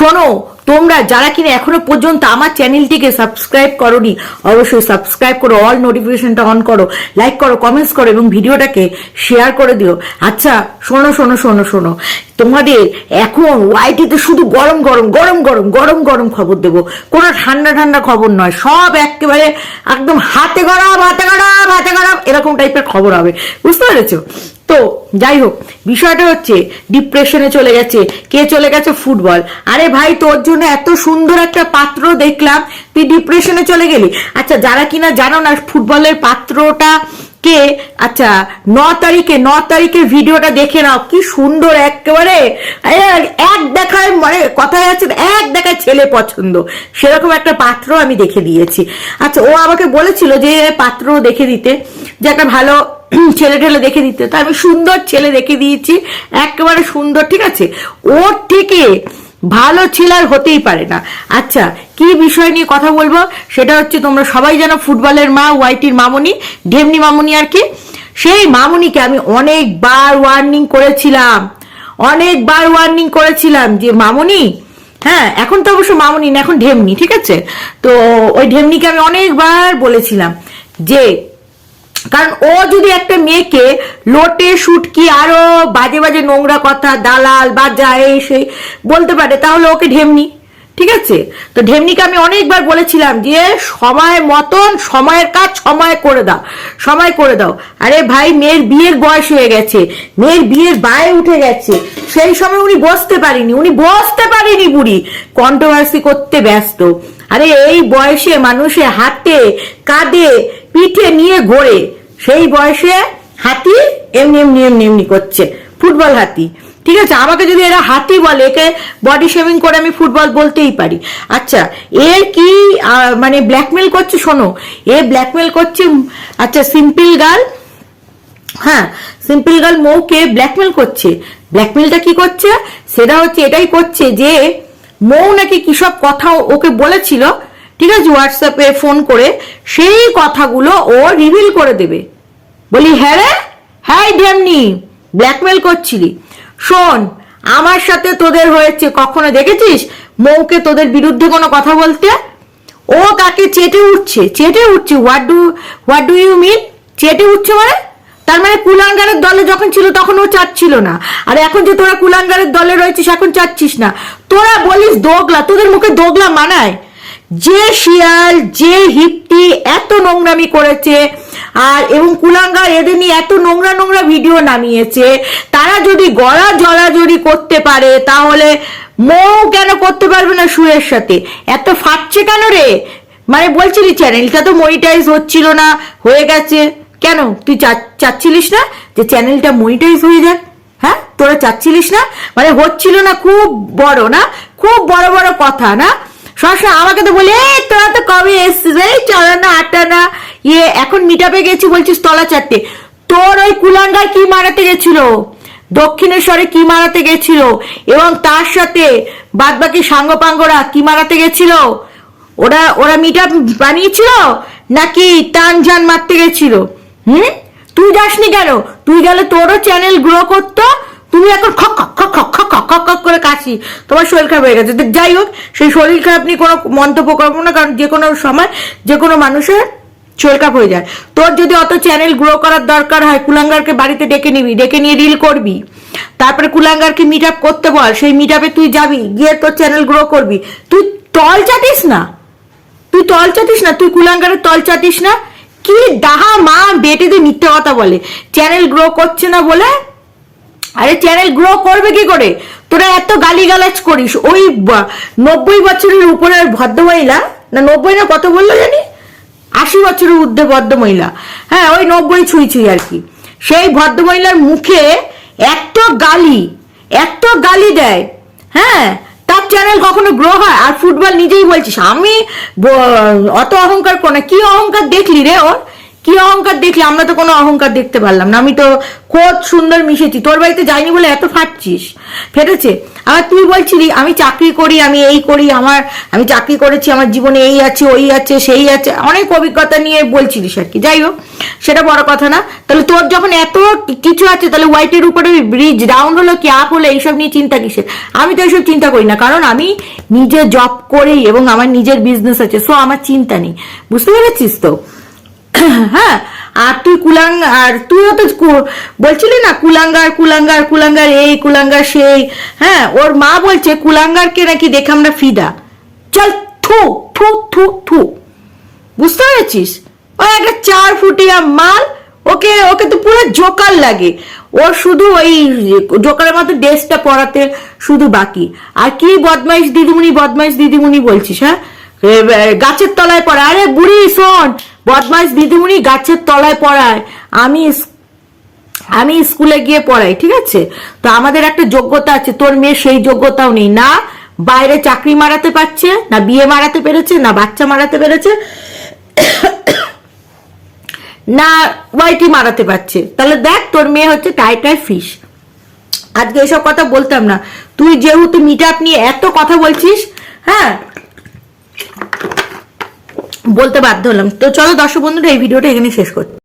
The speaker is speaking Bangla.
শোনো, তোমরা যারা কিনা এখনও পর্যন্ত আমার চ্যানেলটিকে সাবস্ক্রাইব করনি, অবশ্যই সাবস্ক্রাইব করো অল নোটিফিকেশনটা অন করো লাইক করো কমেন্টস করো এবং ভিডিওটাকে শেয়ার করে দিও। আচ্ছা শোনো শোনো শোনো শোনো, তোমাদের এখন ওয়াইটিতে শুধু গরম গরম গরম গরম গরম গরম খবর দেবো। কোনো ঠান্ডা ঠান্ডা খবর নয়, সব একেবারে একদম হাতে গরম হাতে গরম হাতে গরম, এরকম টাইপের খবর হবে। বুঝতে পেরেছ? তো যাই হোক, বিষয়টা হচ্ছে ডিপ্রেশনে চলে গেছে। কে চলে গেছে? ফুটবল আরে ভাই, তোর জন্য এত সুন্দর একটা পাত্র দেখলাম। তুই ডিপ্রেশনে চলে গেলি। আচ্ছা যারা কিনা জানো না ফুটবলের পাত্রটা কে? আচ্ছা ন তারিখে, ন তারিখের ভিডিওটা দেখে নাও। কি সুন্দর একেবারে। এক দেখায় মানে কথায় আছে এক দেখায় ছেলে পছন্দ। সেরকম একটা পাত্র আমি দেখে দিয়েছি। আচ্ছা ও আমাকে বলেছিল যে, পাত্র দেখে দিতে। যে একটা ভালো ছেলে টেলে দেখে দিতে। তো আমি সুন্দর ছেলে দেখে দিয়েছি, একেবারে সুন্দর, ঠিক আছে? ওর থেকে ভালো ছেলে আর হতেই পারে না। আচ্ছা কি বিষয় নিয়ে কথা বলব? সেটা হচ্ছে তোমরা সবাই জানো ফুটবলের মা, ওয়াইটির মামনি, ঢেমনি মামনি আর কি? সেই মামনিকে আমি অনেকবার ওয়ার্নিং করেছিলাম। অনেকবার ওয়ার্নিং করেছিলাম যে, মামনি হ্যাঁ এখন তো অবশ্য মামনি না, এখন ঢেমনি, ঠিক আছে? তো ওই ঢেমনিকে আমি অনেকবার বলেছিলাম যে কারণ ও যদি একটা মেয়েকে লোটে, সুটকি, আরও বাজে বাজে নোংরা কথা, দালাল, বাজা, এই সেই বলতে পারে, তাহলে ওকে ঢেমনি, ঠিক আছে? তো ঢেমনিকে আমি অনেকবার বলেছিলাম যে, সময় মতন সময়ের কাজ সময় করে দাও, সময় করে দাও। আরে ভাই, মেয়ের বিয়ের বয়স হয়ে গেছে, মেয়ের বিয়ের বায়ে উঠে গেছে। সেই সময় উনি বসতে পারিনি, উনি বসতে পারিনি বুড়ি কন্ট্রোভার্সি করতে ব্যস্ত। আরে এই বয়সে মানুষে হাতে কাঁধে পিঠে নিয়ে ঘোরে। সেই বয়সে হাতি এমনি এমনি এমনি এমনি করছে। ফুটবল হাতি। ঠিক আছে, আমাকে যদি এরা হাতি বলে, একে বডি শেভিং করে আমি ফুটবল বলতেই পারি। আচ্ছা এর কি মানে ব্ল্যাকমেল করছে শোনো। এ ব্ল্যাকমেল করছে আচ্ছা সিম্পল গার্ল হ্যাঁ সিম্পল গার্ল মৌকে ব্ল্যাকমেল করছে। ব্ল্যাকমেলটা কি করছে? সেটা হচ্ছে এটাই করছে যে, মৌ নাকি কি সব কথা ওকে বলেছিল ঠিক আছে হোয়াটসঅ্যাপে ফোন করে সেই কথাগুলো ও রিভিল করে দেবে। বলি হ্যাঁ রে হ্যাঁ ঢেমনি ব্ল্যাকমেল করছিলি। শোন, আমার সাথে তোদের হয়েছে কখনো দেখেছিস? মৌকে তোদের বিরুদ্ধে কোনো কথা বলতে? ও তাকে চেটে উঠছে চেটে উঠছে। What do what do you mean চেটে উঠছে মানে? তার মানে কুলাঙ্গারের দলে যখন ছিল তখন ও চাচ্ছিল না। আর এখন যে তোরা কুলাঙ্গারের দলে রয়েছিস, এখন চাচ্ছিস না। তোরা বলিস দোগলা, তোদের মুখে দোগলা মানায়? যে শিয়াল, যে হিপটি এত নোংরামি করেছে, আর এবং কুলাঙ্গার এদের নিয়ে এত নোংরা নোংরা ভিডিও নামিয়েছে, তারা যদি গলা জড়াজড়ি করতে পারে, তাহলে মৌ কেন করতে পারবে না সুয়ের সাথে? এত ফাটছে কেন রে? মানে বলছিলি চ্যানেলটা তো মনিটাইজ হচ্ছিল না, হয়ে গেছে। কেন? তুই চাচ্ছিলিস না যে চ্যানেলটা মনিটাইজ হয়ে যাক? হ্যাঁ? তোরা চাচ্ছিলিস না? মানে হচ্ছিল না, খুব বড় না? খুব বড় বড় কথা না? সবসময় আমাকে তো বলি, এই, তোরা তো কবে এসছিস? এই, চলা না আটটা না। ইয়ে এখন মিটাপে গেছি, বলছিস, তলা চারটে। তোর ওই কুলাঙ্গার কি মারাতে গেছিল? দক্ষিণেশ্বরে কি মারাতে গেছিল? এবং তার সাথে বাদবাকি সাঙ্গপাঙ্গরা কি মারাতে গেছিল? ওরা ওরা মিটাপ বানিয়েছিল? নাকি টান জান মারতে গেছিল? হুম? তুই যাসনি কেন? তুই গেলে তোরও চ্যানেল গ্রো করতো তুমি এখন খক খক খক খক খক খক খক করে কাশি। তোমার শরীর খারাপ হয়ে গেছে। যাই হোক, সেই শরীর খারাপ নিয়ে কোনো মন্তব্য করব না, কারণ যে কোনো সময় যে কোনো মানুষের চোরকাপ হয়ে যায়। তোর যদি অত চ্যানেল গ্রো করার দরকার হয়, কুলাঙ্গারকে বাড়িতে ডেকে নিবি, ডেকে নিয়ে রিল করবি। তারপরে কুলাঙ্গারকে মিট আপ করতে বল, সেই মিট আপে তুই যাবি, গিয়ে তোর চ্যানেল গ্রো করবি। তুই তল চাটিস না। তুই তল চাটিস না, তুই কুলাঙ্গারের তল চাটিস না। কি ডাহা মা বেটেদের মিথ্যে কথা বলে। চ্যানেল গ্রো করছে না বলে আরে চ্যানেল গ্রো করবে কি করে? তোরা এত গালিগালাজ করিস। ওই নব্বই বছরের উপরের ভদ্রমহিলা, না নব্বই না কত বলল জানি? আশি বছরের ঊর্ধ্বে ভদ্রমহিলা। হ্যাঁ ওই নব্বই ছুঁই ছুঁই আর কি। সেই ভদ্রমহিলার মুখে এত গালি এত গালি দেয়। হ্যাঁ তার চ্যানেল কখনো গ্রো হয়? আর ফুটবল নিজেই বলছিস। আমি অত অহংকার কোন কি অহংকার দেখলি রে ওর? কি অহংকার দেখলে? আমরা তো কোনো অহংকার দেখতে পারলাম না। আমি তো খুব সুন্দর মিশেছি। তোর বাড়িতে যাইনি বলে এত ফাটছিস? ফেটেছে? আবার তুই বলছিলি, আমি চাকরি করি, আমি এই করি, আমার, আমি চাকরি করেছি, আমার জীবনে এই আছে, ওই আছে, সেই আছে। অনেক অভিজ্ঞতা নিয়ে বলছিলিস আর কি। যাই হোক, সেটা বড় কথা না। তাহলে তোর যখন এত কিছু আছে, তাহলে হোয়াইটের উপরে ব্রিজ ডাউন হলো কি আপ হলো, এইসব নিয়ে চিন্তা কিসের? আমি তো এইসব চিন্তা করি না, কারণ আমি নিজে জব করি এবং আমার নিজের বিজনেস আছে সো আমার চিন্তা নেই। বুঝতে পেরেছিস তো? হ্যাঁ আর তুই কুলাং, আর তুইও তো বলছিলি না কুলাঙ্গার কুলাঙ্গার কুলাঙ্গার এই, কুলাঙ্গার সেই হ্যাঁ ওর মা বলছে কুলাঙ্গারকে নাকি দেখে আমরা ফিদা। চল, থু থু থু থু। বুঝতে পেরেছিস? ও একটা চার ফুটিয়া মাল, ওকে ওকে তো পুরো জোকার লাগে। ওর শুধু ওই জোকারের মতো ড্রেসটা পরাতে শুধু বাকি। আর কি বদমাইশ দিদিমণি বদমাইশ দিদিমণি বলছিস হ্যাঁ? গাছের তলায় পড়া। আরে বুড়ি, শোন বদমাইশ দিদিমণি গাছের তলায় পড়ায়। আমি আমি স্কুলে গিয়ে পড়াই, ঠিক আছে? তো আমাদের একটা যোগ্যতা আছে, তোর মেয়ে সেই যোগ্যতাও নেই। না বাইরে চাকরি মারাতে পারছে, না বিয়ে মারাতে পেরেছে, না বাচ্চা মারাতে পেরেছে, না ওয়াইটি মারাতে পারছে। তাহলে দেখ তোর মেয়ে হচ্ছে টাই টাই ফিশ আজকে এসব কথা বলতাম না। তুই যেহেতু মিট আপ নিয়ে এত কথা বলছিস হ্যাঁ? বলতে বাধ্য হলাম। তো চলো দর্শক বন্ধুরা এই ভিডিওটা এখানে শেষ করছি।